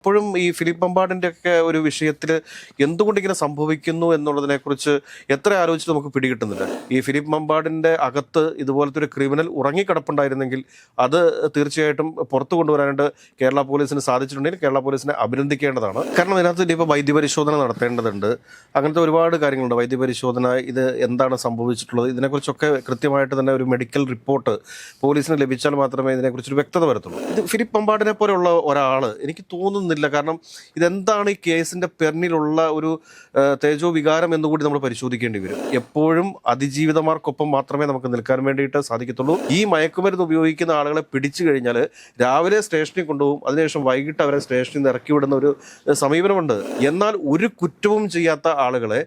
ഇപ്പോഴും ഈ ഫിലിപ്പ് ഒക്കെ ഒരു വിഷയത്തിൽ എന്തുകൊണ്ട് ഇങ്ങനെ സംഭവിക്കുന്നു എന്നുള്ളതിനെക്കുറിച്ച് എത്ര ആലോചിച്ച് നമുക്ക് പിടികിട്ടുന്നില്ല. ഈ ഫിലിപ്പ് മമ്പാടിന്റെ അകത്ത് ഇതുപോലത്തെ ഒരു ക്രിമിനൽ ഉറങ്ങിക്കിടപ്പുണ്ടായിരുന്നെങ്കിൽ അത് തീർച്ചയായിട്ടും പുറത്തു കൊണ്ടുവരാനായിട്ട് കേരള പോലീസിന് സാധിച്ചിട്ടുണ്ടെങ്കിൽ കേരള പോലീസിനെ അഭിനന്ദിക്കേണ്ടതാണ്. കാരണം ഇതിനകത്ത് ഇനിയിപ്പോൾ വൈദ്യപരിശോധന നടത്തേണ്ടതുണ്ട്. അങ്ങനത്തെ ഒരുപാട് കാര്യങ്ങളുണ്ട്. വൈദ്യപരിശോധന ഇത് എന്താണ് സംഭവിച്ചിട്ടുള്ളത്? ഇതിനെക്കുറിച്ചൊക്കെ കൃത്യമായിട്ട് തന്നെ ഒരു മെഡിക്കൽ റിപ്പോർട്ട് പോലീസിന് ലഭിച്ചാൽ മാത്രമേ ഇതിനെക്കുറിച്ചൊരു വ്യക്തത വരത്തുള്ളൂ. ഇത് ഫിലിപ്പ് പമ്പാടിനെ പോലെയുള്ള ഒരാൾ എനിക്ക് തോന്നുന്നില്ല. കാരണം ഇതെന്താണ് ഈ കേസിന്റെ പെർണിലുള്ള ഒരു തേജോ വികാരം എന്നുകൂടി നമ്മൾ പരിശോധിക്കേണ്ടി വരും. എപ്പോഴും അതിജീവിതമാർക്കൊപ്പം മാത്രമേ നമുക്ക് നിൽക്കാൻ വേണ്ടിയിട്ട് സാധിക്കത്തുള്ളൂ. ഈ മയക്കുമരുന്ന് ഉപയോഗിക്കുന്ന ആളുകളെ പിടിച്ചു കഴിഞ്ഞാൽ രാവിലെ സ്റ്റേഷനിൽ കൊണ്ടുപോകും. അതിനുശേഷം വൈകിട്ട് അവരെ സ്റ്റേഷനിൽ നിന്ന് ഇറക്കി വിടുന്ന ഒരു സമീപനമുണ്ട്. എന്നാൽ ഒരു കുറ്റവും ചെയ്യാത്ത ആളുകളെ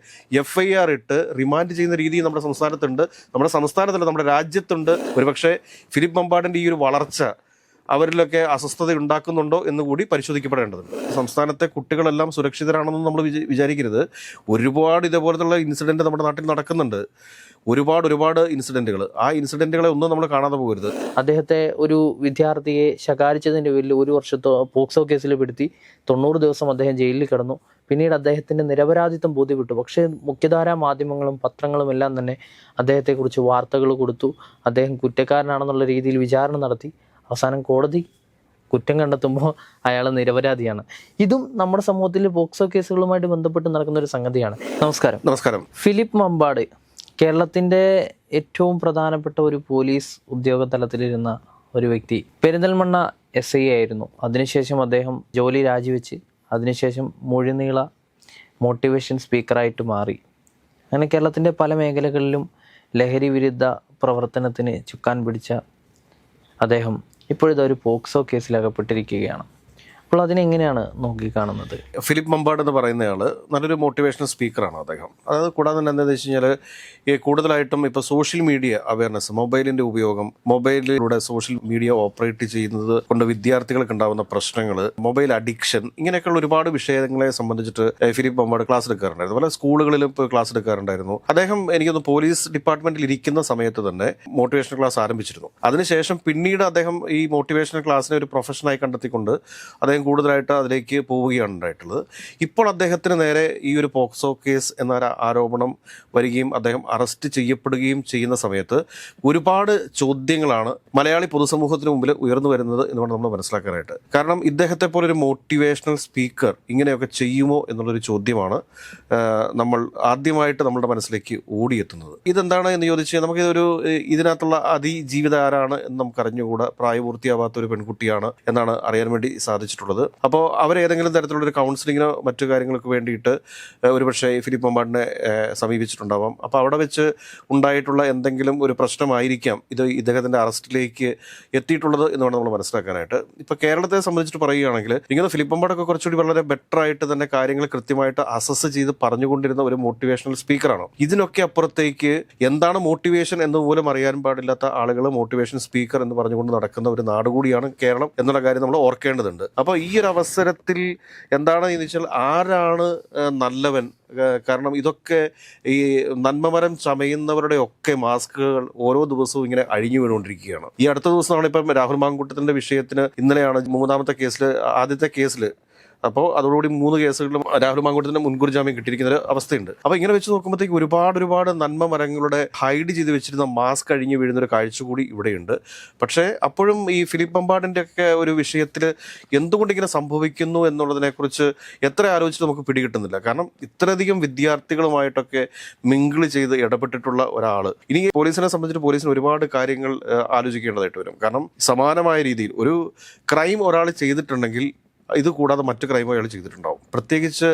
എഫ് ഐ ആർ ഇട്ട് റിമാൻഡ് ചെയ്യുന്ന രീതി നമ്മുടെ സംസ്ഥാനത്തുണ്ട്. നമ്മുടെ സംസ്ഥാനത്തല്ല നമ്മുടെ രാജ്യത്തുണ്ട്. ഒരുപക്ഷെ ഫിലിപ്പ് മമ്പാടിന്റെ ഈ ഒരു വളർച്ച അവരിലൊക്കെ അസ്വസ്ഥത ഉണ്ടാക്കുന്നുണ്ടോ എന്ന് കൂടി പരിശോധിക്കപ്പെടേണ്ടതുണ്ട്. സംസ്ഥാനത്തെ കുട്ടികളെല്ലാം സുരക്ഷിതരാണെന്ന് നമ്മൾ വിചാ- വിചാരിക്കരുത്. ഒരുപാട് ഇതേപോലത്തുള്ള ഇൻസിഡന്റ് നമ്മുടെ നാട്ടിൽ നടക്കുന്നുണ്ട്. ഒരുപാട് ഒരുപാട് ഇൻസിഡന്റുകൾ ആ ഇൻസിഡന്റുകളെ ഒന്നും നമ്മൾ കാണാതെ പോകരുത്. അദ്ദേഹത്തെ ഒരു വിദ്യാർത്ഥിയെ ശകാരിച്ചതിന്റെ പേരിൽ ഒരു വർഷത്തോ പോക്സോ കേസിൽ പെടുത്തി തൊണ്ണൂറ് ദിവസം അദ്ദേഹം ജയിലിൽ കിടന്നു. പിന്നീട് അദ്ദേഹത്തിന്റെ നിരപരാധിത്വം ബോധ്യപ്പെട്ടു. പക്ഷേ മുഖ്യധാരാ മാധ്യമങ്ങളും പത്രങ്ങളും എല്ലാം തന്നെ അദ്ദേഹത്തെക്കുറിച്ച് വാർത്തകൾ കൊടുത്തു. അദ്ദേഹം കുറ്റക്കാരനാണെന്നുള്ള രീതിയിൽ വിചാരണ നടത്തി. അവസാനം കോടതി കുറ്റം കണ്ടെത്തുമ്പോൾ അയാൾ നിരപരാധിയാണ്. ഇതും നമ്മുടെ സമൂഹത്തിൽ പോക്സോ കേസുകളുമായിട്ട് ബന്ധപ്പെട്ട് നടക്കുന്ന ഒരു സംഗതിയാണ്. നമസ്കാരം. നമസ്കാരം. ഫിലിപ്പ് മമ്പാട് കേരളത്തിന്റെ ഏറ്റവും പ്രധാനപ്പെട്ട ഒരു പോലീസ് ഉദ്യോഗ തലത്തിലിരുന്ന ഒരു വ്യക്തി. പെരിന്തൽമണ്ണ എസ് ഐ ആയിരുന്നു. അതിനുശേഷം അദ്ദേഹം ജോലി രാജിവെച്ച് അതിനുശേഷം മൊഴിനീള മോട്ടിവേഷൻ സ്പീക്കറായിട്ട് മാറി. അങ്ങനെ കേരളത്തിന്റെ പല മേഖലകളിലും ലഹരി വിരുദ്ധ പ്രവർത്തനത്തിന് ചുക്കാൻ പിടിച്ച അദ്ദേഹം ഇപ്പോഴിതൊരു പോക്സോ കേസിൽ അകപ്പെട്ടിരിക്കുകയാണ് അപ്പോൾ അതിനെങ്ങനെയാണ് നോക്കിക്കാണുന്നത്? ഫിലിപ്പ് മമ്പാട് എന്ന് പറയുന്നയാൾ നല്ലൊരു മോട്ടിവേഷണൽ സ്പീക്കറാണ് അദ്ദേഹം. അതായത് കൂടാതെ തന്നെ എന്താണെന്ന് വെച്ച് കഴിഞ്ഞാൽ ഈ കൂടുതലായിട്ടും ഇപ്പോൾ സോഷ്യൽ മീഡിയ അവയർനെസ് മൊബൈലിന്റെ ഉപയോഗം മൊബൈലിലൂടെ സോഷ്യൽ മീഡിയ ഓപ്പറേറ്റ് ചെയ്യുന്നത് കൊണ്ട് വിദ്യാർത്ഥികൾക്ക് ഉണ്ടാകുന്ന പ്രശ്നങ്ങൾ മൊബൈൽ അഡിക്ഷൻ ഇങ്ങനെയൊക്കെയുള്ള ഒരുപാട് വിഷയങ്ങളെ സംബന്ധിച്ചിട്ട് ഫിലിപ്പ് മമ്പാട് ക്ലാസ് എടുക്കാറുണ്ടായിരുന്നു. പല സ്കൂളുകളിലും ഇപ്പോൾ ക്ലാസ് എടുക്കാറുണ്ടായിരുന്നു. അദ്ദേഹം എനിക്കൊന്ന് പോലീസ് ഡിപ്പാർട്ട്മെന്റിൽ ഇരിക്കുന്ന സമയത്ത് തന്നെ മോട്ടിവേഷണൽ ക്ലാസ് ആരംഭിച്ചിരുന്നു. അതിനുശേഷം പിന്നീട് അദ്ദേഹം ഈ മോട്ടിവേഷണൽ ക്ലാസ്സിനെ ഒരു പ്രൊഫഷനായി കണ്ടെത്തിക്കൊണ്ട് അദ്ദേഹം കൂടുതലായിട്ട് അതിലേക്ക് പോവുകയാണ് ഉണ്ടായിട്ടുള്ളത്. ഇപ്പോൾ അദ്ദേഹത്തിന് നേരെ ഈ ഒരു പോക്സോ കേസ് എന്നൊരു ആരോപണം വരികയും അദ്ദേഹം അറസ്റ്റ് ചെയ്യപ്പെടുകയും ചെയ്യുന്ന സമയത്ത് ഒരുപാട് ചോദ്യങ്ങളാണ് മലയാളി പൊതുസമൂഹത്തിന് മുമ്പിൽ ഉയർന്നു വരുന്നത് എന്ന് വേണം നമ്മൾ മനസ്സിലാക്കാനായിട്ട്. കാരണം ഇദ്ദേഹത്തെ പോലെ ഒരു മോട്ടിവേഷണൽ സ്പീക്കർ ഇങ്ങനെയൊക്കെ ചെയ്യുമോ എന്നുള്ളൊരു ചോദ്യമാണ് നമ്മൾ ആദ്യമായിട്ട് നമ്മുടെ മനസ്സിലേക്ക് ഓടിയെത്തുന്നത്. ഇതെന്താണ് എന്ന് ചോദിച്ചാൽ നമുക്ക് ഇതൊരു ഇതിനകത്തുള്ള അതിജീവിത ആരാണ് എന്ന് നമുക്ക് അറിഞ്ഞുകൂടാ പ്രായപൂർത്തിയാവാത്ത ഒരു പെൺകുട്ടിയാണ് എന്നാണ് അറിയാൻ വേണ്ടി സാധിച്ചിട്ടുള്ളത്. അപ്പോൾ അവരേതെങ്കിലും തരത്തിലുള്ള ഒരു കൗൺസിലിങ്ങിനോ മറ്റു കാര്യങ്ങൾക്ക് വേണ്ടിയിട്ട് ഒരുപക്ഷെ ഫിലിപ്പ് മമ്പാടിനെ സമീപിച്ചിട്ടുണ്ടാവാം. അപ്പോൾ അവിടെ വെച്ച് ഉണ്ടായിട്ടുള്ള എന്തെങ്കിലും ഒരു പ്രശ്നമായിരിക്കാം ഇത് ഇദ്ദേഹത്തിന്റെ അറസ്റ്റിലേക്ക് എത്തിയിട്ടുള്ളത് എന്ന് വേണം നമ്മൾ മനസ്സിലാക്കാനായിട്ട്. ഇപ്പോൾ കേരളത്തെ സംബന്ധിച്ചിട്ട് പറയുകയാണെങ്കിൽ ഇങ്ങനെ ഫിലിപ്പ് മമ്പാടൊക്കെ കുറച്ചുകൂടി വളരെ ബെറ്റർ ആയിട്ട് തന്നെ കാര്യങ്ങൾ കൃത്യമായിട്ട് അസസ് ചെയ്ത് പറഞ്ഞുകൊണ്ടിരുന്ന ഒരു മോട്ടിവേഷണൽ സ്പീക്കറാണ് ഇതിനൊക്കെ അപ്പുറത്തേക്ക് എന്താണ് മോട്ടിവേഷൻ എന്ന് പോലും അറിയാൻ പാടില്ലാത്ത ആളുകൾ മോട്ടിവേഷൻ സ്പീക്കർ എന്ന് പറഞ്ഞുകൊണ്ട് നടക്കുന്ന ഒരു നാട് കൂടിയാണ് കേരളം എന്നുള്ള കാര്യം നമ്മൾ ഓർക്കേണ്ടതുണ്ട്. അപ്പോൾ ഈ ഒരു അവസരത്തിൽ എന്താണ് വെച്ചാൽ ആരാണ് നല്ലവൻ? കാരണം ഇതൊക്കെ ഈ നന്മമരം ചമയുന്നവരുടെ ഒക്കെ മാസ്കുകൾ ഓരോ ദിവസവും ഇങ്ങനെ അഴിഞ്ഞു വീണുകൊണ്ടിരിക്കുകയാണ്. ഈ അടുത്ത ദിവസമാണ് ഇപ്പം രാഹുൽ മാങ്കൂട്ടത്തിന്റെ വിഷയത്തിന് ഇന്നലെയാണ് മൂന്നാമത്തെ കേസിൽ ആദ്യത്തെ കേസിൽ അപ്പോൾ അതോടുകൂടി മൂന്ന് കേസുകളിലും രാഹുൽ മാങ്കുട്ടത്തിന് മുൻകൂർ ജാമ്യം കിട്ടിയിരിക്കുന്ന ഒരു അവസ്ഥയുണ്ട്. അപ്പോൾ ഇങ്ങനെ വെച്ച് നോക്കുമ്പോഴത്തേക്ക് ഒരുപാട് ഒരുപാട് നന്മ മരങ്ങളുടെ ഹൈഡ് ചെയ്ത് വെച്ചിരുന്ന മാസ്ക് കഴിഞ്ഞ് വീഴുന്ന ഒരു കാഴ്ച കൂടി ഇവിടെയുണ്ട്. പക്ഷേ അപ്പോഴും ഈ ഫിലിപ്പ് അമ്പാടിന്റെ ഒക്കെ ഒരു വിഷയത്തിൽ എന്തുകൊണ്ട് ഇങ്ങനെ സംഭവിക്കുന്നു എന്നുള്ളതിനെക്കുറിച്ച് എത്ര ആലോചിച്ച് നമുക്ക് പിടികിട്ടുന്നില്ല. കാരണം ഇത്രയധികം വിദ്യാർത്ഥികളുമായിട്ടൊക്കെ മിങ്കിൾ ചെയ്ത് ഇടപെട്ടിട്ടുള്ള ഒരാൾ ഇനി പോലീസിനെ സംബന്ധിച്ച് പോലീസിന് ഒരുപാട് കാര്യങ്ങൾ ആലോചിക്കേണ്ടതായിട്ട് വരും. കാരണം സമാനമായ രീതിയിൽ ഒരു ക്രൈം ഒരാൾ ചെയ്തിട്ടുണ്ടെങ്കിൽ ഇത് കൂടാതെ മറ്റു ക്രൈം അയാൾ ചെയ്തിട്ടുണ്ടാവും. പ്രത്യേകിച്ച്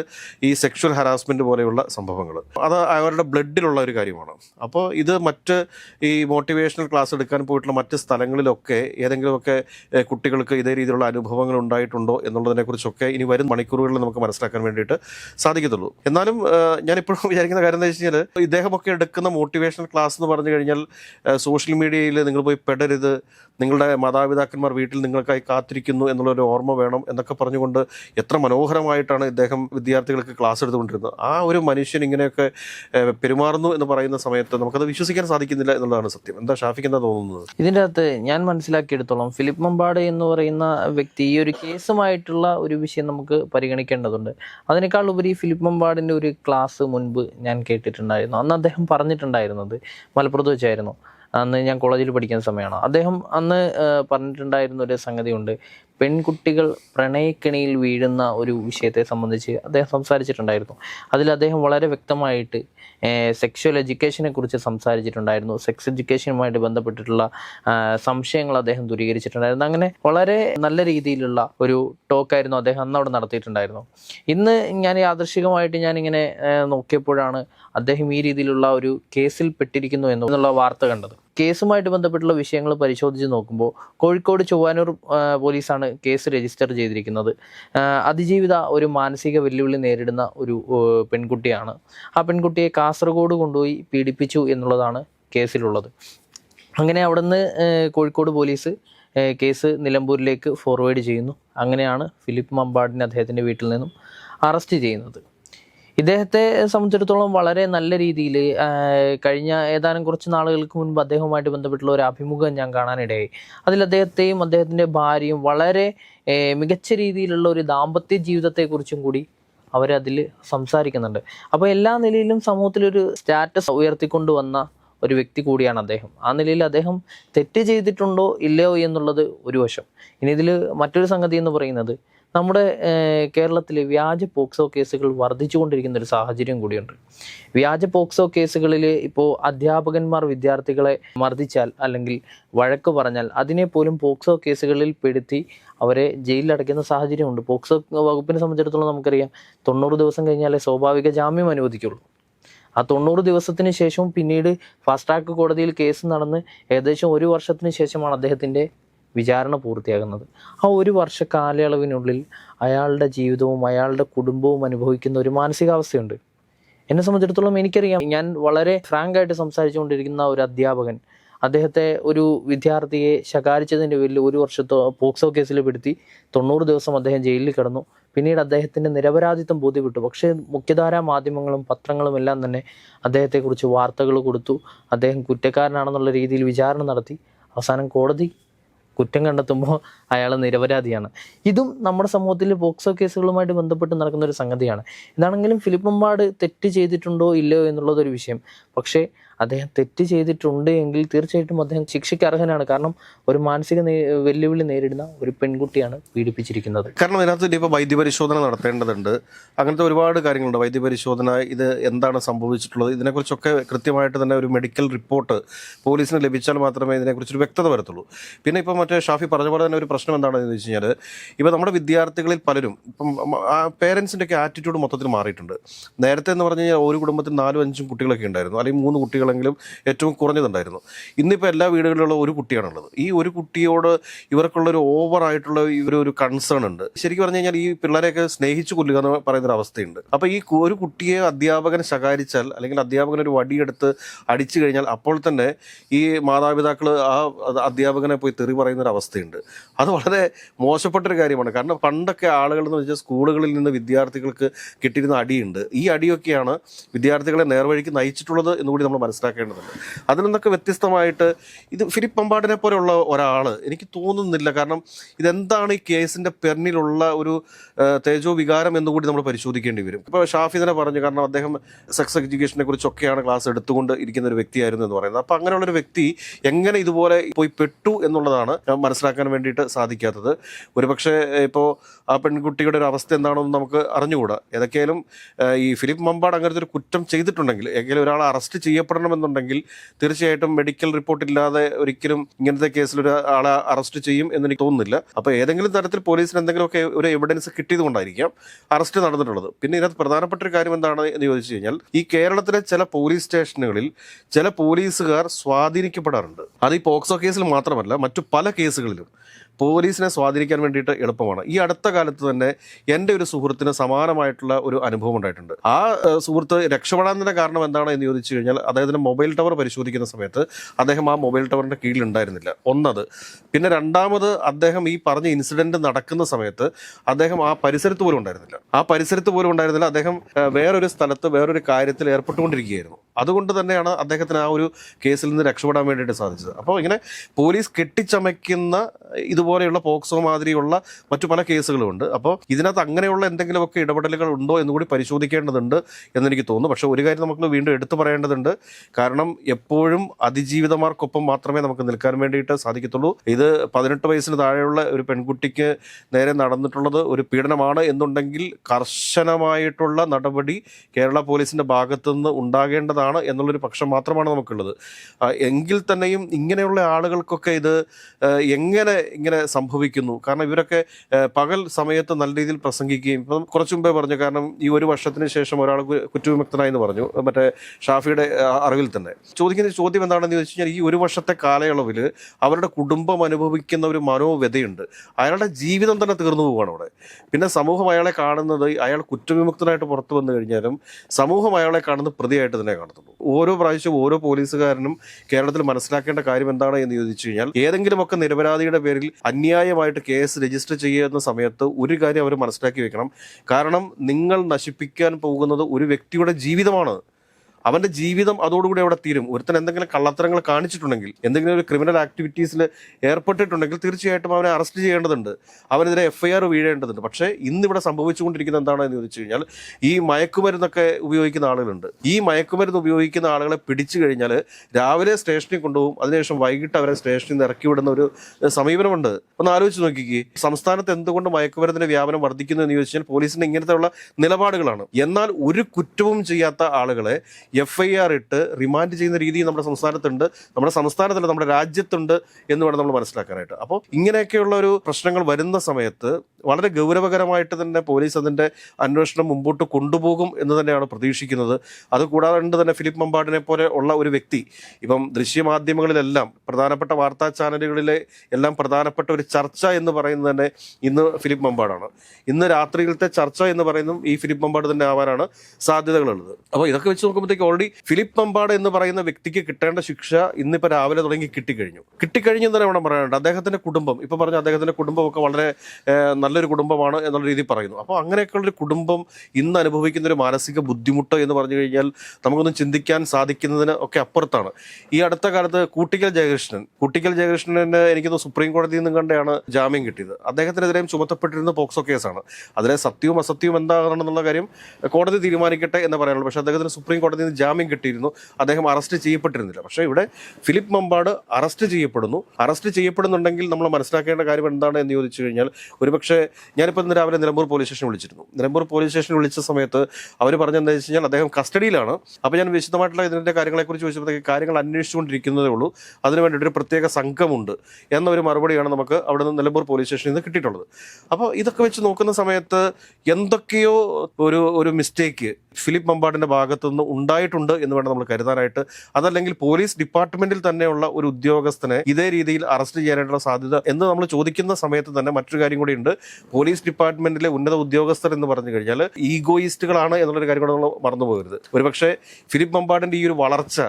ഈ സെക്ഷൽ ഹറാസ്മെന്റ് പോലെയുള്ള സംഭവങ്ങൾ. അത് അവരുടെ ബ്ലഡിലുള്ള ഒരു കാര്യമാണ്. അപ്പോൾ ഇത് മറ്റ് ഈ മോട്ടിവേഷണൽ ക്ലാസ് എടുക്കാൻ പോയിട്ടുള്ള മറ്റ് സ്ഥലങ്ങളിലൊക്കെ ഏതെങ്കിലുമൊക്കെ കുട്ടികൾക്ക് ഇതേ രീതിയിലുള്ള അനുഭവങ്ങൾ ഉണ്ടായിട്ടുണ്ടോ എന്നുള്ളതിനെക്കുറിച്ചൊക്കെ ഇനി വരും മണിക്കൂറുകളിൽ നമുക്ക് മനസ്സിലാക്കാൻ വേണ്ടിയിട്ട് സാധിക്കത്തുള്ളൂ. എന്നാലും ഞാനിപ്പോഴും വിചാരിക്കുന്ന കാര്യം എന്താ വെച്ച് കഴിഞ്ഞാൽ ഇദ്ദേഹമൊക്കെ എടുക്കുന്ന മോട്ടിവേഷണൽ ക്ലാസ് എന്ന് പറഞ്ഞു കഴിഞ്ഞാൽ സോഷ്യൽ മീഡിയയിൽ നിങ്ങൾ പോയി പെടരുത് നിങ്ങളുടെ മാതാപിതാക്കന്മാർ വീട്ടിൽ നിങ്ങൾക്കായി കാത്തിരിക്കുന്നു എന്നുള്ളൊരു ഓർമ്മ വേണം എന്നൊക്കെ പറഞ്ഞുകൊണ്ട് എത്ര മനോഹരമായിട്ടാണ് ഇദ്ദേഹം വിദ്യാർത്ഥികൾക്ക് ക്ലാസ് എടുത്തുകൊണ്ടിരുന്നത്. ആ ഒരു മനുഷ്യൻ ഇങ്ങനെയൊക്കെ പെരുമാറുന്നു എന്ന് പറയുന്ന സമയത്ത് നമുക്കത് വിശ്വസിക്കാൻ സാധിക്കുന്നില്ല എന്നുള്ളതാണ് സത്യം. എന്താ ഷാഫിക്ക് എന്താ തോന്നുന്നത്? ഇതിന്റെ അകത്ത് ഞാൻ മനസ്സിലാക്കിയെടുത്തോളം ഫിലിപ്പ് മമ്പാട് എന്ന് പറയുന്ന വ്യക്തി ഈ ഒരു കേസുമായിട്ടുള്ള ഒരു വിഷയം നമുക്ക് പരിഗണിക്കേണ്ടതുണ്ട്. അതിനേക്കാൾ ഉപരി ഫിലിപ്പ് മമ്പാടിന്റെ ഒരു ക്ലാസ് മുൻപ് ഞാൻ കേട്ടിട്ടുണ്ടായിരുന്നു. അന്ന് അദ്ദേഹം പറഞ്ഞിട്ടുണ്ടായിരുന്നത് മലപ്പുറത്ത് വെച്ചായിരുന്നു. അന്ന് ഞാൻ കോളേജിൽ പഠിക്കുന്ന സമയമാണ്. അദ്ദേഹം അന്ന് പറഞ്ഞിട്ടുണ്ടായിരുന്ന ഒരു സംഗതിയുണ്ട്. പെൺകുട്ടികൾ പ്രണയക്കെണിയിൽ വീഴുന്ന ഒരു വിഷയത്തെ സംബന്ധിച്ച് അദ്ദേഹം സംസാരിച്ചിട്ടുണ്ടായിരുന്നു. അതിൽ അദ്ദേഹം വളരെ വ്യക്തമായിട്ട് സെക്ഷൽ എഡ്യൂക്കേഷനെ കുറിച്ച് സംസാരിച്ചിട്ടുണ്ടായിരുന്നു. സെക്സ് എഡ്യൂക്കേഷനുമായിട്ട് ബന്ധപ്പെട്ടിട്ടുള്ള സംശയങ്ങൾ അദ്ദേഹം ദൂരീകരിച്ചിട്ടുണ്ടായിരുന്നു. അങ്ങനെ വളരെ നല്ല രീതിയിലുള്ള ഒരു ടോക്കായിരുന്നു അദ്ദേഹം അന്ന് അവിടെ നടത്തിയിട്ടുണ്ടായിരുന്നു. ഇന്ന് ഞാൻ യാദൃശികമായിട്ട് ഞാനിങ്ങനെ നോക്കിയപ്പോഴാണ് അദ്ദേഹം ഈ രീതിയിലുള്ള ഒരു കേസിൽ പെട്ടിരിക്കുന്നു എന്നുള്ള വാർത്ത കണ്ടത്. കേസുമായിട്ട് ബന്ധപ്പെട്ടുള്ള വിഷയങ്ങൾ പരിശോധിച്ച് നോക്കുമ്പോൾ കോഴിക്കോട് ചൊവ്വാനൂർ പോലീസാണ് കേസ് രജിസ്റ്റർ ചെയ്തിരിക്കുന്നത്. അതിജീവിത ഒരു മാനസിക വെല്ലുവിളി നേരിടുന്ന ഒരു പെൺകുട്ടിയാണ്. ആ പെൺകുട്ടിയെ കാസർഗോഡ് കൊണ്ടുപോയി പീഡിപ്പിച്ചു എന്നുള്ളതാണ് കേസിലുള്ളത്. അങ്ങനെ അവിടുന്ന് കോഴിക്കോട് പോലീസ് കേസ് നിലമ്പൂരിലേക്ക് ഫോർവേഡ് ചെയ്യുന്നു. അങ്ങനെയാണ് ഫിലിപ്പ് മമ്പാടിനെ അദ്ദേഹത്തിന്റെ വീട്ടിൽ നിന്നും അറസ്റ്റ് ചെയ്യുന്നത്. ഇദ്ദേഹത്തെ സംബന്ധിച്ചിടത്തോളം വളരെ നല്ല രീതിയിൽ കഴിഞ്ഞ ഏതാനും കുറച്ച് നാളുകൾക്ക് മുൻപ് അദ്ദേഹവുമായിട്ട് ബന്ധപ്പെട്ടുള്ള ഒരു അഭിമുഖം ഞാൻ കാണാനിടയായി. അതിൽ അദ്ദേഹത്തെയും അദ്ദേഹത്തിന്റെ ഭാര്യയും വളരെ മികച്ച രീതിയിലുള്ള ഒരു ദാമ്പത്യ ജീവിതത്തെക്കുറിച്ചും കൂടി അവരതിൽ സംസാരിക്കുന്നുണ്ട്. അപ്പോൾ എല്ലാ നിലയിലും സമൂഹത്തിലൊരു സ്റ്റാറ്റസ് ഉയർത്തിക്കൊണ്ട് വന്ന ഒരു വ്യക്തി കൂടിയാണ് അദ്ദേഹം. ആ നിലയിൽ അദ്ദേഹം തെറ്റ് ചെയ്തിട്ടുണ്ടോ ഇല്ലയോ എന്നുള്ളത് ഒരു വശം. ഇനി ഇതിൽ മറ്റൊരു സംഗതി എന്ന് പറയുന്നത് നമ്മുടെ കേരളത്തിൽ വ്യാജ പോക്സോ കേസുകൾ വർദ്ധിച്ചുകൊണ്ടിരിക്കുന്ന ഒരു സാഹചര്യം കൂടിയുണ്ട്. വ്യാജ പോക്സോ കേസുകളിൽ ഇപ്പോൾ അധ്യാപകന്മാർ വിദ്യാർത്ഥികളെ മർദ്ദിച്ചാൽ അല്ലെങ്കിൽ വഴക്ക് പറഞ്ഞാൽ അതിനെ പോലും പോക്സോ കേസുകളിൽ പെടുത്തി അവരെ ജയിലിലടയ്ക്കുന്ന സാഹചര്യമുണ്ട്. പോക്സോ വകുപ്പിനെ സംബന്ധിച്ചിടത്തോളം നമുക്കറിയാം തൊണ്ണൂറ് ദിവസം കഴിഞ്ഞാലേ സ്വാഭാവിക ജാമ്യം അനുവദിക്കുള്ളൂ. ആ തൊണ്ണൂറ് ദിവസത്തിന് ശേഷവും പിന്നീട് ഫാസ്റ്റ് ട്രാക്ക് കോടതിയിൽ കേസ് നടന്ന് ഏകദേശം ഒരു വർഷത്തിന് ശേഷമാണ് അദ്ദേഹത്തിന്റെ വിചാരണ പൂർത്തിയാകുന്നത്. ആ ഒരു വർഷ കാലയളവിനുള്ളിൽ അയാളുടെ ജീവിതവും അയാളുടെ കുടുംബവും അനുഭവിക്കുന്ന ഒരു മാനസികാവസ്ഥയുണ്ട്. എന്നെ സംബന്ധിച്ചിടത്തോളം എനിക്കറിയാം ഞാൻ വളരെ ഫ്രാങ്ക് ആയിട്ട് സംസാരിച്ചുകൊണ്ടിരിക്കുന്ന ഒരു അധ്യാപകൻ. അദ്ദേഹത്തെ ഒരു വിദ്യാർത്ഥിയെ ശകാരിച്ചതിന്റെ പേരിൽ ഒരു വർഷത്തോ പോക്സോ കേസിൽ പെടുത്തി തൊണ്ണൂറ് ദിവസം അദ്ദേഹം ജയിലിൽ കിടന്നു. പിന്നീട് അദ്ദേഹത്തിന്റെ നിരപരാധിത്വം ബോധ്യപ്പെട്ടു. പക്ഷേ മുഖ്യധാരാ മാധ്യമങ്ങളും പത്രങ്ങളും എല്ലാം തന്നെ അദ്ദേഹത്തെക്കുറിച്ച് വാർത്തകൾ കൊടുത്തു. അദ്ദേഹം കുറ്റക്കാരനാണെന്നുള്ള രീതിയിൽ വിചാരണ നടത്തി. അവസാനം കോടതി കുറ്റം കണ്ടെത്തുമ്പോൾ അയാൾ നിരപരാധിയാണ്. ഇതും നമ്മുടെ സമൂഹത്തിൽ ബോക്സോ കേസുകളുമായിട്ട് ബന്ധപ്പെട്ട് നടക്കുന്ന ഒരു സംഗതിയാണ്. ഇതാണെങ്കിലും ഫിലിപ്പ് മമ്പാട് തെറ്റ് ചെയ്തിട്ടുണ്ടോ ഇല്ലയോ എന്നുള്ളതൊരു വിഷയം. പക്ഷേ അദ്ദേഹം തെറ്റ് ചെയ്തിട്ടുണ്ട് എങ്കിൽ തീർച്ചയായിട്ടും അദ്ദേഹം ശിക്ഷയ്ക്ക് അർഹനാണ്. കാരണം ഒരു മാനസിക വെല്ലുവിളി നേരിടുന്ന ഒരു പെൺകുട്ടിയാണ് പീഡിപ്പിച്ചിരിക്കുന്നത്. കാരണം ഇതിനകത്ത് ഇനിയിപ്പോൾ വൈദ്യപരിശോധന നടത്തേണ്ടതുണ്ട്. അങ്ങനത്തെ ഒരുപാട് കാര്യങ്ങളുണ്ട്. വൈദ്യപരിശോധന ഇത് എന്താണ് സംഭവിച്ചിട്ടുള്ളത് ഇതിനെക്കുറിച്ചൊക്കെ കൃത്യമായിട്ട് തന്നെ ഒരു മെഡിക്കൽ റിപ്പോർട്ട് പോലീസിന് ലഭിച്ചാൽ മാത്രമേ ഇതിനെക്കുറിച്ച് ഒരു വ്യക്തത വരത്തുള്ളൂ. പിന്നെ ഇപ്പോൾ മറ്റേ ഷാഫി പറഞ്ഞ പോലെ തന്നെ ഒരു പ്രശ്നം എന്താണെന്ന് വെച്ച് കഴിഞ്ഞാൽ ഇപ്പോൾ നമ്മുടെ വിദ്യാർത്ഥികളിൽ പലരും ഇപ്പം ആ പേരൻസിന്റെ ഒക്കെ ആറ്റിറ്റ്യൂഡ് മൊത്തത്തിൽ മാറിയിട്ടുണ്ട്. നേരത്തെ എന്ന് പറഞ്ഞു കഴിഞ്ഞാൽ ഒരു കുടുംബത്തിൽ നാലും അഞ്ചും കുട്ടികളൊക്കെ ഉണ്ടായിരുന്നു. അല്ലെങ്കിൽ മൂന്ന് കുട്ടികളെങ്കിലും ഏറ്റവും കുറഞ്ഞതുണ്ടായിരുന്നു. ഇന്നിപ്പോൾ എല്ലാ വീടുകളിലുള്ള ഒരു കുട്ടിയാണുള്ളത്. ഈ ഒരു കുട്ടിയോട് ഇവർക്കുള്ള ഒരു ഓവർ ആയിട്ടുള്ള ഒരു ഒരു കൺസേൺ ഉണ്ട്. ശരിക്കും പറഞ്ഞു കഴിഞ്ഞാൽ ഈ പിള്ളേരെയൊക്കെ സ്നേഹിച്ചു കൊല്ലുക എന്ന് പറയുന്നൊരു അവസ്ഥയുണ്ട്. അപ്പോൾ ഈ ഒരു കുട്ടിയെ അധ്യാപകൻ ശകാരിച്ചാൽ അല്ലെങ്കിൽ അധ്യാപകൻ ഒരു വടിയെടുത്ത് അടിച്ചു കഴിഞ്ഞാൽ അപ്പോൾ തന്നെ ഈ മാതാപിതാക്കൾ ആ അധ്യാപകനെ പോയി തെറി പറയുന്നൊരു അവസ്ഥയുണ്ട്. അത് വളരെ മോശപ്പെട്ടൊരു കാര്യമാണ്. കാരണം പണ്ടൊക്കെ ആളുകൾ എന്ന് വെച്ചാൽ സ്കൂളുകളിൽ നിന്ന് വിദ്യാർത്ഥികൾക്ക് കിട്ടിയിരുന്ന അടിയുണ്ട്. ഈ അടിയൊക്കെയാണ് വിദ്യാർത്ഥികളെ നേർവഴിക്ക് നയിച്ചിട്ടുള്ളത് എന്നുകൂടി നമ്മൾ മനസ്സിലാക്കേണ്ടതുണ്ട്. അതിൽ നിന്നൊക്കെ വ്യത്യസ്തമായിട്ട് ഇത് ഫിലിപ്പ് പമ്പാടിനെ പോലെയുള്ള ഒരാൾ എനിക്ക് തോന്നുന്നില്ല. കാരണം ഇതെന്താണ് ഈ കേസിന്റെ പെർണിലുള്ള ഒരു തേജോ വികാരം എന്നുകൂടി നമ്മൾ പരിശോധിക്കേണ്ടി വരും. ഇപ്പോൾ ഷാഫി തന്നെ പറഞ്ഞു കാരണം അദ്ദേഹം സെക്സ് എഡ്യൂക്കേഷനെ കുറിച്ചൊക്കെയാണ് ക്ലാസ് എടുത്തുകൊണ്ട് ഇരിക്കുന്ന ഒരു വ്യക്തിയായിരുന്നു എന്ന് പറയുന്നത്. അപ്പോൾ അങ്ങനെയുള്ളൊരു വ്യക്തി എങ്ങനെ ഇതുപോലെ പോയി പെട്ടു എന്നുള്ളതാണ് മനസ്സിലാക്കാൻ വേണ്ടിയിട്ട് സാധിക്കാത്തത്. ഒരുപക്ഷെ ഇപ്പോൾ ആ പെൺകുട്ടിയുടെ ഒരു അവസ്ഥ എന്താണെന്ന് നമുക്ക് അറിഞ്ഞുകൂടാ. ഏതൊക്കെയാലും ഈ ഫിലിപ്പ് മമ്പാട് അങ്ങനത്തെ ഒരു കുറ്റം ചെയ്തിട്ടുണ്ടെങ്കിൽ എങ്കിലും ഒരാൾ അറസ്റ്റ് ചെയ്യപ്പെടണമെന്നുണ്ടെങ്കിൽ തീർച്ചയായിട്ടും മെഡിക്കൽ റിപ്പോർട്ട് ഇല്ലാതെ ഒരിക്കലും ഇങ്ങനത്തെ കേസിൽ ഒരു ആളെ അറസ്റ്റ് ചെയ്യും എന്ന് എനിക്ക് തോന്നുന്നില്ല. അപ്പോൾ ഏതെങ്കിലും തരത്തിൽ പോലീസിന് എന്തെങ്കിലുമൊക്കെ ഒരു എവിഡൻസ് കിട്ടിയത് കൊണ്ടായിരിക്കാം അറസ്റ്റ് നടന്നിട്ടുള്ളത്. പിന്നെ ഇതിനകത്ത് പ്രധാനപ്പെട്ട ഒരു കാര്യം എന്താണ് എന്ന് ചോദിച്ചു കഴിഞ്ഞാൽ ഈ കേരളത്തിലെ ചില പോലീസ് സ്റ്റേഷനുകളിൽ ചില പോലീസുകാർ സ്വാധീനിക്കപ്പെടാറുണ്ട്. അത് ഈ പോക്സോ കേസിൽ മാത്രമല്ല മറ്റു പല കേസുകളിലും. പോലീസിനെ സ്വാധീനിക്കാൻ വേണ്ടിയിട്ട് എളുപ്പമാണ്. ഈ അടുത്ത കാലത്ത് തന്നെ എന്റെ ഒരു സുഹൃത്തിന് സമാനമായിട്ടുള്ള ഒരു അനുഭവം ഉണ്ടായിട്ടുണ്ട്. ആ സുഹൃത്ത് രക്ഷപ്പെടാൻ കാരണം എന്താണ് എന്ന് ചോദിച്ചു കഴിഞ്ഞാൽ അദ്ദേഹത്തിന് മൊബൈൽ ടവർ പരിശോധിക്കുന്ന സമയത്ത് അദ്ദേഹം ആ മൊബൈൽ ടവറിന്റെ കീഴിൽ ഉണ്ടായിരുന്നില്ല. ഒന്നത്. പിന്നെ രണ്ടാമത് അദ്ദേഹം ഈ പറഞ്ഞ ഇൻസിഡന്റ് നടക്കുന്ന സമയത്ത് അദ്ദേഹം ആ പരിസരത്ത് പോലും ഉണ്ടായിരുന്നില്ല. ആ പരിസരത്ത് പോലും ഉണ്ടായിരുന്നില്ല. അദ്ദേഹം വേറൊരു സ്ഥലത്ത് വേറൊരു കാര്യത്തിൽ ഏർപ്പെട്ടുകൊണ്ടിരിക്കുകയായിരുന്നു. അതുകൊണ്ട് തന്നെയാണ് അദ്ദേഹത്തിന് ആ ഒരു കേസിൽ നിന്ന് രക്ഷപ്പെടാൻ വേണ്ടിയിട്ട് സാധിച്ചത്. അപ്പോൾ ഇങ്ങനെ പോലീസ് കെട്ടിച്ചമയ്ക്കുന്ന ഇതുപോലെയുള്ള പോക്സോ മാതിരിയുള്ള മറ്റു പല കേസുകളുമുണ്ട്. അപ്പോൾ ഇതിനകത്ത് അങ്ങനെയുള്ള എന്തെങ്കിലുമൊക്കെ ഇടപെടലുകൾ ഉണ്ടോ എന്ന് കൂടി പരിശോധിക്കേണ്ടതുണ്ട് എന്നെനിക്ക് തോന്നുന്നു. പക്ഷേ ഒരു കാര്യം നമുക്ക് വീണ്ടും എടുത്തു പറയേണ്ടതുണ്ട്. കാരണം എപ്പോഴും അതിജീവിതമാർക്കൊപ്പം മാത്രമേ നമുക്ക് നിൽക്കാൻ വേണ്ടിയിട്ട് സാധിക്കത്തുള്ളൂ. ഇത് പതിനെട്ട് വയസ്സിന് താഴെയുള്ള ഒരു പെൺകുട്ടിക്ക് നേരെ നടന്നിട്ടുള്ളത് ഒരു പീഡനമാണ് എന്നുണ്ടെങ്കിൽ കർശനമായിട്ടുള്ള നടപടി കേരള പോലീസിന്റെ ഭാഗത്തുനിന്ന് ഉണ്ടാകേണ്ടതാണ്. എന്നുള്ളൊരു പക്ഷം മാത്രമാണ് നമുക്കുള്ളത്. എങ്കിൽ തന്നെയും ഇങ്ങനെയുള്ള ആളുകൾക്കൊക്കെ ഇത് എങ്ങനെ ഇങ്ങനെ സംഭവിക്കുന്നു? കാരണം ഇവരൊക്കെ പകൽ സമയത്ത് നല്ല രീതിയിൽ പ്രസംഗിക്കുകയും ഇപ്പം കുറച്ചു മുമ്പേ പറഞ്ഞു കാരണം ഈ ഒരു വർഷത്തിന് ശേഷം ഒരാൾ കുറ്റവിമുക്തനായി എന്ന് പറഞ്ഞു മറ്റേ ഷാഫിയുടെ അറിവിൽ തന്നെ. ചോദിക്കുന്ന ചോദ്യം എന്താണെന്ന് ചോദിച്ചു കഴിഞ്ഞാൽ ഈ ഒരു വർഷത്തെ കാലയളവിൽ അവരുടെ കുടുംബം അനുഭവിക്കുന്ന ഒരു മനോവ്യതയുണ്ട് അയാളുടെ ജീവിതം തന്നെ തീർന്നു പോവുകയാണ് അവിടെ. പിന്നെ സമൂഹം അയാളെ കാണുന്നത് അയാൾ കുറ്റവിമുക്തനായിട്ട് പുറത്തു വന്നു കഴിഞ്ഞാലും സമൂഹം അയാളെ കാണുന്നത് പ്രതിയായിട്ട് തന്നെ കാണത്തുള്ളൂ ഓരോ പ്രാവശ്യവും ഓരോ പോലീസുകാരനും കേരളത്തിൽ മനസ്സിലാക്കേണ്ട കാര്യം എന്താണ് എന്ന് ചോദിച്ചു കഴിഞ്ഞാൽ ഏതെങ്കിലുമൊക്കെ നിരപരാധിയുടെ പേരിൽ അന്യായമായിട്ട് കേസ് രജിസ്റ്റർ ചെയ്യുന്ന സമയത്ത് ഒരു കാര്യം അവർ മനസ്സിലാക്കി വെക്കണം. കാരണം നിങ്ങൾ നശിപ്പിക്കാൻ പോകുന്നത് ഒരു വ്യക്തിയുടെ ജീവിതമാണ്. അവന്റെ ജീവിതം അതോടുകൂടി അവിടെ തീരും. ഒരുത്തൻ എന്തെങ്കിലും കള്ളത്തരങ്ങൾ കാണിച്ചിട്ടുണ്ടെങ്കിൽ എന്തെങ്കിലും ഒരു ക്രിമിനൽ ആക്ടിവിറ്റീസിൽ ഏർപ്പെട്ടിട്ടുണ്ടെങ്കിൽ തീർച്ചയായിട്ടും അവനെ അറസ്റ്റ് ചെയ്യേണ്ടതുണ്ട്. അവനെതിരെ എഫ്ഐആർ വീഴേണ്ടതുണ്ട്. പക്ഷേ ഇന്നിവിടെ സംഭവിച്ചുകൊണ്ടിരിക്കുന്നത് എന്താണെന്ന് ചോദിച്ചു കഴിഞ്ഞാൽ ഈ മയക്കുമരുന്നൊക്കെ ഉപയോഗിക്കുന്ന ആളുകളുണ്ട്. ഈ മയക്കുമരുന്ന് ഉപയോഗിക്കുന്ന ആളുകളെ പിടിച്ചു കഴിഞ്ഞാൽ രാവിലെ സ്റ്റേഷനിൽ കൊണ്ടുപോകും അതിനുശേഷം വൈകിട്ട് അവരെ സ്റ്റേഷനിൽ നിന്ന് ഇറക്കി വിടുന്ന ഒരു സമീപനമുണ്ട്. ഒന്ന് ആലോചിച്ച് നോക്കിക്കേ സംസ്ഥാനത്ത് എന്തുകൊണ്ട് മയക്കുമരുന്നിന്റെ വ്യാപനം വർദ്ധിക്കുന്നു എന്ന് ചോദിച്ചാൽ പോലീസിന്റെ ഇങ്ങനത്തെയുള്ള നിലപാടുകളാണ്. എന്നാൽ ഒരു കുറ്റവും ചെയ്യാത്ത ആളുകളെ എഫ് ഐ ആർ ഇട്ട് റിമാൻഡ് ചെയ്യുന്ന രീതി നമ്മുടെ സംസ്ഥാനത്തുണ്ട്. നമ്മുടെ സംസ്ഥാനത്തല്ല നമ്മുടെ രാജ്യത്തുണ്ട് എന്ന് വേണം നമ്മൾ മനസ്സിലാക്കാനായിട്ട്. അപ്പോൾ ഇങ്ങനെയൊക്കെയുള്ള ഒരു പ്രശ്നങ്ങൾ വരുന്ന സമയത്ത് വളരെ ഗൗരവകരമായിട്ട് തന്നെ പോലീസ് അതിന്റെ അന്വേഷണം മുമ്പോട്ട് കൊണ്ടുപോകും എന്ന് തന്നെയാണ് പ്രതീക്ഷിക്കുന്നത്. അത് കൂടാതെ തന്നെ ഫിലിപ്പ് മമ്പാടിനെ പോലെ ഉള്ള ഒരു വ്യക്തി ഇപ്പം ദൃശ്യമാധ്യമങ്ങളിലെല്ലാം പ്രധാനപ്പെട്ട വാർത്താ ചാനലുകളിലെ എല്ലാം പ്രധാനപ്പെട്ട ഒരു ചർച്ച എന്ന് പറയുന്നത് തന്നെ ഇന്ന് ഫിലിപ്പ് മമ്പാടാണ്. ഇന്ന് രാത്രിയിലത്തെ ചർച്ച എന്ന് പറയുന്നതും ഈ ഫിലിപ്പ് മമ്പാട് തന്നെ ആവാനാണ് സാധ്യതകളുള്ളത്. അപ്പോൾ ഇതൊക്കെ വെച്ച് നോക്കുമ്പോഴത്തേക്ക് ഓൾറെഡി ഫിലിപ്പ് മമ്പാട് എന്ന് പറയുന്ന വ്യക്തിക്ക് കിട്ടേണ്ട ശിക്ഷ ഇന്നിപ്പോൾ രാവിലെ തുടങ്ങി കിട്ടിക്കഴിഞ്ഞു. കിട്ടിക്കഴിഞ്ഞു എന്ന് തന്നെ വേണം പറയാനുണ്ട്. അദ്ദേഹത്തിന്റെ കുടുംബം ഇപ്പം പറഞ്ഞ അദ്ദേഹത്തിന്റെ കുടുംബമൊക്കെ വളരെ നല്ലൊരു കുടുംബമാണ് എന്നുള്ള രീതിയിൽ പറയുന്നു. അപ്പോൾ അങ്ങനെയൊക്കെയുള്ളൊരു കുടുംബം ഇന്ന് അനുഭവിക്കുന്ന ഒരു മാനസിക ബുദ്ധിമുട്ട് എന്ന് പറഞ്ഞു കഴിഞ്ഞാൽ നമുക്കൊന്നും ചിന്തിക്കാൻ സാധിക്കുന്നതിന് ഒക്കെ അപ്പുറത്താണ്. ഈ അടുത്ത കാലത്ത് കൂട്ടിക്കൽ ജയകൃഷ്ണൻ കൂട്ടിക്കൽ ജയകൃഷ്ണന് എനിക്കൊന്ന് സുപ്രീം കോടതിയിൽ നിന്നും കണ്ടാണ് ജാമ്യം കിട്ടിയത്. അദ്ദേഹത്തിനെതിരെയും ചുമത്തപ്പെട്ടിരുന്ന പോക്സോ കേസാണ്. അതിലെ സത്യവും അസത്യവും എന്താണെന്നുള്ള കാര്യം കോടതി തീരുമാനിക്കട്ടെ എന്ന് പറയാനുള്ളൂ. പക്ഷേ അദ്ദേഹത്തിന് സുപ്രീം കോടതിയിൽ നിന്ന് ജാമ്യം കിട്ടിയിരുന്നു. അദ്ദേഹം അറസ്റ്റ് ചെയ്യപ്പെട്ടിരുന്നില്ല. പക്ഷേ ഇവിടെ ഫിലിപ്പ് മമ്പാട് അറസ്റ്റ് ചെയ്യപ്പെടുന്നു. അറസ്റ്റ് ചെയ്യപ്പെടുന്നുണ്ടെങ്കിൽ നമ്മൾ മനസ്സിലാക്കേണ്ട കാര്യം എന്താണ് എന്ന് ചോദിച്ചു കഴിഞ്ഞാൽ ഒരുപക്ഷെ ഞാനിപ്പോൾ ഇന്ന് രാവിലെ നിലമ്പൂർ പോലീസ് സ്റ്റേഷൻ വിളിച്ചിരുന്നു. നിലമ്പൂർ പോലീസ് സ്റ്റേഷൻ വിളിച്ച സമയത്ത് അവർ പറഞ്ഞെന്താ വെച്ച് കഴിഞ്ഞാൽ അദ്ദേഹം കസ്റ്റഡിയിലാണ്. അപ്പോൾ ഞാൻ വിശദമായിട്ടുള്ള ഇതിന്റെ കാര്യങ്ങളെക്കുറിച്ച് ചോദിച്ചപ്പോഴത്തേക്ക് കാര്യങ്ങൾ അന്വേഷിച്ചുകൊണ്ടിരിക്കുന്നതേ ഉള്ളൂ. അതിന് വേണ്ടിയിട്ട് ഒരു പ്രത്യേക സംഘമുണ്ട് എന്നൊരു മറുപടിയാണ് നമുക്ക് അവിടെ നിന്ന് നിലമ്പൂർ പോലീസ് സ്റ്റേഷനിൽ നിന്ന് കിട്ടിയിട്ടുള്ളത്. അപ്പോൾ ഇതൊക്കെ വെച്ച് നോക്കുന്ന സമയത്ത് എന്തൊക്കെയോ ഒരു ഒരു മിസ്റ്റേക്ക് ഫിലിപ്പ് മമ്പാടിന്റെ ഭാഗത്തുനിന്ന് ഉണ്ടായിട്ടുണ്ട് എന്ന് വേണം നമ്മൾ കരുതാനായിട്ട്. അതല്ലെങ്കിൽ പോലീസ് ഡിപ്പാർട്ട്മെന്റിൽ തന്നെയുള്ള ഒരു ഉദ്യോഗസ്ഥനെ ഇതേ രീതിയിൽ അറസ്റ്റ് ചെയ്യാനായിട്ടുള്ള സാധ്യത എന്ന് നമ്മൾ ചോദിക്കുന്ന സമയത്ത് തന്നെ മറ്റൊരു കാര്യം കൂടി ഉണ്ട് പോലീസ് ഡിപ്പാർട്ട്മെന്റിലെ ഉന്നത ഉദ്യോഗസ്ഥർ എന്ന് പറഞ്ഞു കഴിഞ്ഞാൽ ഈഗോയിസ്റ്റുകളാണ് എന്നുള്ളൊരു കാര്യം കൂടെ നമ്മൾ മറന്നു പോകരുത്. ഒരുപക്ഷെ ഫിലിപ്പ് മമ്പാടിന്റെ ഈ ഒരു വളർച്ച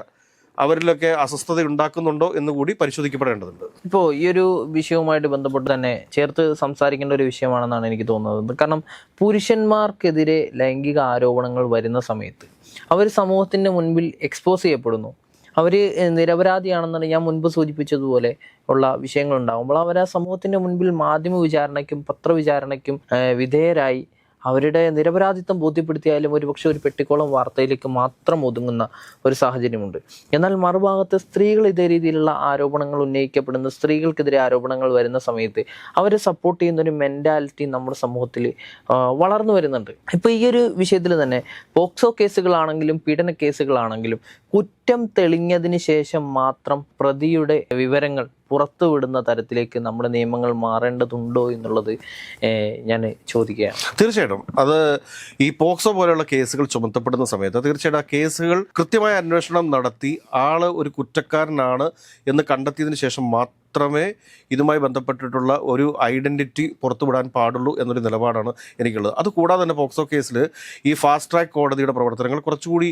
അവരിലൊക്കെ അസ്വസ്ഥത ഉണ്ടാക്കുന്നുണ്ടോ എന്ന് കൂടി പരിശോധിക്കപ്പെടേണ്ടതുണ്ട്. ഇപ്പോൾ ഈ ഒരു വിഷയവുമായിട്ട് ബന്ധപ്പെട്ട് തന്നെ ചേർത്ത് സംസാരിക്കേണ്ട ഒരു വിഷയമാണെന്നാണ് എനിക്ക് തോന്നുന്നത്. കാരണം പുരുഷന്മാർക്കെതിരെ ലൈംഗിക ആരോപണങ്ങൾ വരുന്ന സമയത്ത് അവർ സമൂഹത്തിന്റെ മുൻപിൽ എക്സ്പോസ് ചെയ്യപ്പെടുന്നു. അവർ നിരപരാധിയാണെന്നാണ് ഞാൻ മുൻപ് സൂചിപ്പിച്ചതുപോലെ ഉള്ള വിഷയങ്ങൾ ഉണ്ടാകുമ്പോൾ അവർ ആ സമൂഹത്തിന്റെ മുൻപിൽ മാധ്യമ വിചാരണയ്ക്കും പത്രവിചാരണയ്ക്കും വിധേയരായി അവരുടെ നിരപരാധിത്വം ബോധ്യപ്പെടുത്തിയാലും ഒരുപക്ഷെ ഒരു പെട്ടിക്കോളം വാർത്തയിലേക്ക് മാത്രം ഒതുങ്ങുന്ന ഒരു സാഹചര്യമുണ്ട്. എന്നാൽ മറുഭാഗത്ത് സ്ത്രീകൾ ഇതേ രീതിയിലുള്ള ആരോപണങ്ങൾ ഉന്നയിക്കപ്പെടുന്ന. സ്ത്രീകൾക്കെതിരെ ആരോപണങ്ങൾ വരുന്ന സമയത്ത് അവരെ സപ്പോർട്ട് ചെയ്യുന്ന ഒരു മെന്റാലിറ്റി നമ്മുടെ സമൂഹത്തിൽ വളർന്നു വരുന്നുണ്ട്. ഇപ്പോൾ ഈ ഒരു വിഷയത്തിൽ തന്നെ പോക്സോ കേസുകളാണെങ്കിലും പീഡന കേസുകളാണെങ്കിലും കുറ്റം തെളിഞ്ഞതിന് ശേഷം മാത്രം പ്രതിയുടെ വിവരങ്ങൾ പുറത്തുവിടുന്ന തരത്തിലേക്ക് നമ്മുടെ നിയമങ്ങൾ മാറേണ്ടതുണ്ടോ എന്നുള്ളത് ഞാൻ ചോദിക്കുകയാണ്. തീർച്ചയായിട്ടും. അത് ഈ പോക്സോ പോലെയുള്ള കേസുകൾ ചുമത്തപ്പെടുന്ന സമയത്ത് തീർച്ചയായിട്ടും ആ കേസുകൾ കൃത്യമായ അന്വേഷണം നടത്തി ആൾ ഒരു കുറ്റക്കാരനാണ് എന്ന് കണ്ടെത്തിയതിനു ശേഷം മാത്രം മാത്രമേ ഇതുമായി ബന്ധപ്പെട്ടിട്ടുള്ള ഒരു ഐഡന്റിറ്റി പുറത്തുവിടാൻ പാടുള്ളൂ എന്നൊരു നിലപാടാണ് എനിക്കുള്ളത്. അതുകൂടാതെ തന്നെ പോക്സോ കേസിൽ ഈ ഫാസ്റ്റ് ട്രാക്ക് കോടതിയുടെ പ്രവർത്തനങ്ങൾ കുറച്ചുകൂടി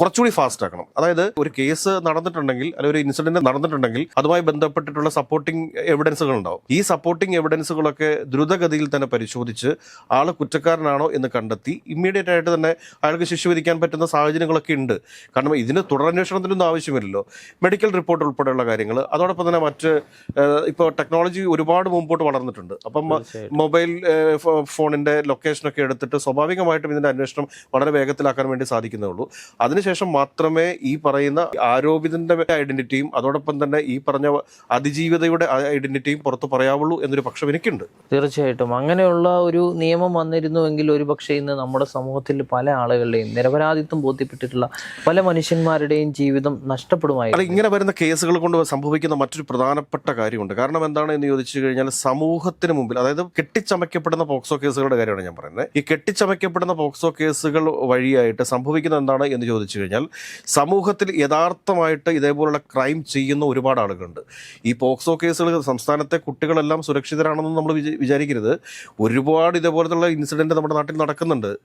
കുറച്ചുകൂടി ഫാസ്റ്റ് ആക്കണം. അതായത് ഒരു കേസ് നടന്നിട്ടുണ്ടെങ്കിൽ അല്ലെങ്കിൽ ഒരു ഇൻസിഡന്റ് നടന്നിട്ടുണ്ടെങ്കിൽ അതുമായി ബന്ധപ്പെട്ടിട്ടുള്ള സപ്പോർട്ടിംഗ് എവിഡൻസുകൾ ഉണ്ടാവും. ഈ സപ്പോർട്ടിംഗ് എവിഡൻസുകളൊക്കെ ദ്രുതഗതിയിൽ തന്നെ പരിശോധിച്ച് ആൾ കുറ്റക്കാരനാണോ എന്ന് കണ്ടെത്തി ഇമ്മീഡിയറ്റ് ആയിട്ട് തന്നെ അയാൾക്ക് ശിക്ഷ വിധിക്കാൻ പറ്റുന്ന സാഹചര്യങ്ങളൊക്കെ ഉണ്ട്. കാരണം ഇതിന് തുടരന്വേഷണത്തിനൊന്നും ആവശ്യമില്ലല്ലോ. മെഡിക്കൽ റിപ്പോർട്ട് ഉൾപ്പെടെയുള്ള കാര്യങ്ങൾ. അതോടൊപ്പം തന്നെ മറ്റ് ഇപ്പോൾ ടെക്നോളജി ഒരുപാട് മുമ്പോട്ട് വളർന്നിട്ടുണ്ട്. അപ്പം മൊബൈൽ ഫോണിന്റെ ലൊക്കേഷനൊക്കെ എടുത്തിട്ട് സ്വാഭാവികമായിട്ടും ഇതിന്റെ അന്വേഷണം വളരെ വേഗത്തിലാക്കാൻ വേണ്ടി സാധിക്കുന്നുള്ളൂ അതിനുശേഷം മാത്രമേ ഈ പറയുന്ന ആരോപിതന്റെ ഐഡന്റിറ്റിയും അതോടൊപ്പം തന്നെ ഈ പറഞ്ഞ അതിജീവിതയുടെ ഐഡന്റിറ്റിയും പുറത്ത് പറയാവുള്ളൂ എന്നൊരു പക്ഷം എനിക്കുണ്ട്. തീർച്ചയായിട്ടും. അങ്ങനെയുള്ള ഒരു നിയമം വന്നിരുന്നുവെങ്കിൽ ഒരു പക്ഷേ ഇന്ന് നമ്മുടെ സമൂഹത്തിൽ പല ആളുകളുടെയും നിരപരാധിത്വം ബോധ്യപ്പെട്ടിട്ടുള്ള പല മനുഷ്യന്മാരുടെയും ജീവിതം നഷ്ടപ്പെടുമായിരുന്നു. ഇങ്ങനെ വരുന്ന കേസുകൾ കൊണ്ട് സംഭവിക്കുന്ന മറ്റൊരു പ്രധാനപ്പെട്ട കാര്യമുണ്ട്. കാരണം എന്താണ് എന്ന് ചോദിച്ചു കഴിഞ്ഞാൽ സമൂഹത്തിന് മുമ്പിൽ അതായത് കെട്ടിച്ചമയ്ക്കപ്പെടുന്ന പോക്സോ കേസുകളുടെ കാര്യമാണ് ഞാൻ പറയുന്നത്. ഈ കെട്ടിച്ചമയ്ക്കപ്പെടുന്ന പോക്സോ കേസുകൾ വഴിയായിട്ട് സംഭവിക്കുന്നത് എന്താണ് എന്ന് ചോദിച്ചു കഴിഞ്ഞാൽ സമൂഹത്തിൽ യഥാർത്ഥമായിട്ട് ഇതേപോലുള്ള ക്രൈം ചെയ്യുന്ന ഒരുപാട് ആളുകളുണ്ട്. ഈ പോക്സോ കേസുകൾ സംസ്ഥാനത്തെ കുട്ടികളെല്ലാം സുരക്ഷിതരാണെന്ന് നമ്മൾ വിചാ- വിചാരിക്കരുത്. ഒരുപാട് ഇതേപോലത്തുള്ള ഇൻസിഡന്റ് നമ്മുടെ നാട്ടിൽ നടക്കുന്നുണ്ട്.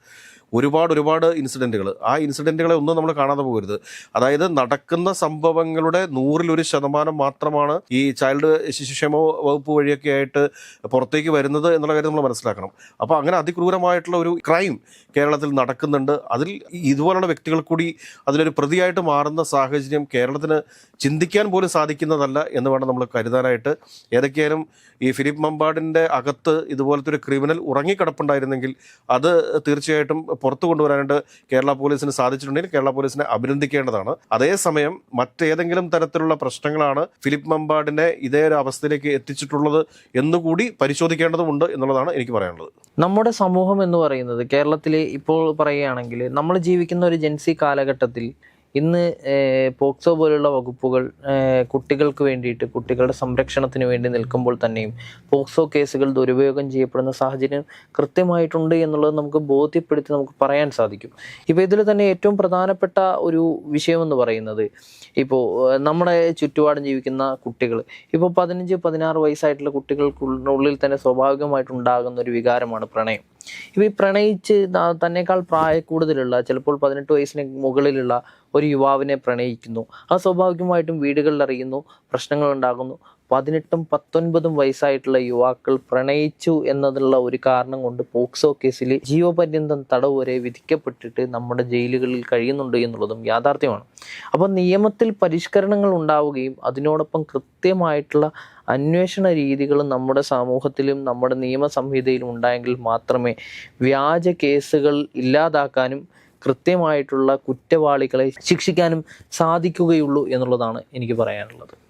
ഒരുപാട് ഒരുപാട് ഇൻസിഡന്റുകൾ ആ ഇൻസിഡന്റുകളെ ഒന്നും നമ്മൾ കാണാതെ പോകരുത്. അതായത് നടക്കുന്ന സംഭവങ്ങളുടെ നൂറിലൊരു ശതമാനം മാത്രമാണ് ഈ ചൈൽഡ് ശിശുക്ഷേമ വകുപ്പ് വഴിയൊക്കെ ആയിട്ട് പുറത്തേക്ക് വരുന്നത് എന്നുള്ള കാര്യം നമ്മൾ മനസ്സിലാക്കണം. അപ്പോൾ അങ്ങനെ അതിക്രൂരമായിട്ടുള്ള ഒരു ക്രൈം കേരളത്തിൽ നടക്കുന്നുണ്ട്. അതിൽ ഇതുപോലുള്ള വ്യക്തികൾ കൂടി അതിലൊരു പ്രതിയായിട്ട് മാറുന്ന സാഹചര്യം കേരളത്തിന് ചിന്തിക്കാൻ പോലും സാധിക്കുന്നതല്ല എന്ന് വേണം നമ്മൾ കരുതാനായിട്ട്. ഏതൊക്കെയാലും ഈ ഫിലിപ്പ് മമ്പാടിന്റെ അകത്ത് ഇതുപോലത്തെ ഒരു ക്രിമിനൽ ഉറങ്ങിക്കിടപ്പുണ്ടായിരുന്നെങ്കിൽ അത് തീർച്ചയായിട്ടും പുറത്തു കൊണ്ടുവരാനായിട്ട് കേരള പോലീസിന് സാധിച്ചിട്ടുണ്ടെങ്കിൽ കേരള പോലീസിനെ അഭിനന്ദിക്കേണ്ടതാണ്. അതേസമയം മറ്റേതെങ്കിലും തരത്തിലുള്ള പ്രശ്നങ്ങളാണ് ഫിലിപ്പ് മമ്പാടിനെ ഇതേ ഒരു അവസ്ഥയിലേക്ക് എത്തിച്ചിട്ടുള്ളത് എന്നുകൂടി പരിശോധിക്കേണ്ടതുണ്ട് എന്നുള്ളതാണ് എനിക്ക് പറയാനുള്ളത്. നമ്മുടെ സമൂഹം എന്ന് പറയുന്നത് കേരളത്തിൽ ഇപ്പോൾ പറയുകയാണെങ്കിൽ നമ്മൾ ജീവിക്കുന്ന ഒരു ജെൻസി കാലഘട്ടത്തിൽ ഇന്ന് പോക്സോ പോലുള്ള വകുപ്പുകൾ കുട്ടികൾക്ക് വേണ്ടിയിട്ട് കുട്ടികളുടെ സംരക്ഷണത്തിന് വേണ്ടി നിൽക്കുമ്പോൾ തന്നെയും പോക്സോ കേസുകൾ ദുരുപയോഗം ചെയ്യപ്പെടുന്ന സാഹചര്യം കൃത്യമായിട്ടുണ്ട് എന്നുള്ളത് നമുക്ക് ബോധ്യപ്പെടുത്തി നമുക്ക് പറയാൻ സാധിക്കും. ഇപ്പോൾ ഇതിൽ തന്നെ ഏറ്റവും പ്രധാനപ്പെട്ട ഒരു വിഷയമെന്ന് പറയുന്നത് ഇപ്പോൾ നമ്മുടെ ചുറ്റുപാടും ജീവിക്കുന്ന കുട്ടികൾ. ഇപ്പോൾ പതിനഞ്ച് പതിനാറ് വയസ്സായിട്ടുള്ള കുട്ടികൾക്കുള്ളിൽ തന്നെ സ്വാഭാവികമായിട്ടുണ്ടാകുന്ന ഒരു വികാരമാണ് പ്രണയം. ഇപ്പൊ ഈ പ്രണയിച്ച് തന്നെക്കാൾ പ്രായ കൂടുതലുള്ള ചിലപ്പോൾ പതിനെട്ട് വയസ്സിന് മുകളിലുള്ള ഒരു യുവാവിനെ പ്രണയിക്കുന്നു. അത് സ്വാഭാവികമായിട്ടും വീടുകളിൽ അറിയുന്നു പ്രശ്നങ്ങൾ ഉണ്ടാകുന്നു. പതിനെട്ടും പത്തൊൻപതും വയസ്സായിട്ടുള്ള യുവാക്കൾ പ്രണയിച്ചു എന്നതുള്ള ഒരു കാരണം കൊണ്ട് പോക്സോ കേസിൽ ജീവപര്യന്തം തടവ് വരെ വിധിക്കപ്പെട്ടിട്ട് നമ്മുടെ ജയിലുകളിൽ കഴിയുന്നുണ്ട് എന്നുള്ളതും യാഥാർത്ഥ്യമാണ്. അപ്പോൾ നിയമത്തിൽ പരിഷ്കരണങ്ങൾ ഉണ്ടാവുകയും അതിനോടൊപ്പം കൃത്യമായിട്ടുള്ള അന്വേഷണ രീതികൾ നമ്മുടെ സമൂഹത്തിലും നമ്മുടെ നിയമ സംഹിതയിലും ഉണ്ടായെങ്കിൽ മാത്രമേ വ്യാജ കേസുകൾ ഇല്ലാതാക്കാനും കൃത്യമായിട്ടുള്ള കുറ്റവാളികളെ ശിക്ഷിക്കാനും സാധിക്കുകയുള്ളൂ എന്നുള്ളതാണ് എനിക്ക് പറയാനുള്ളത്.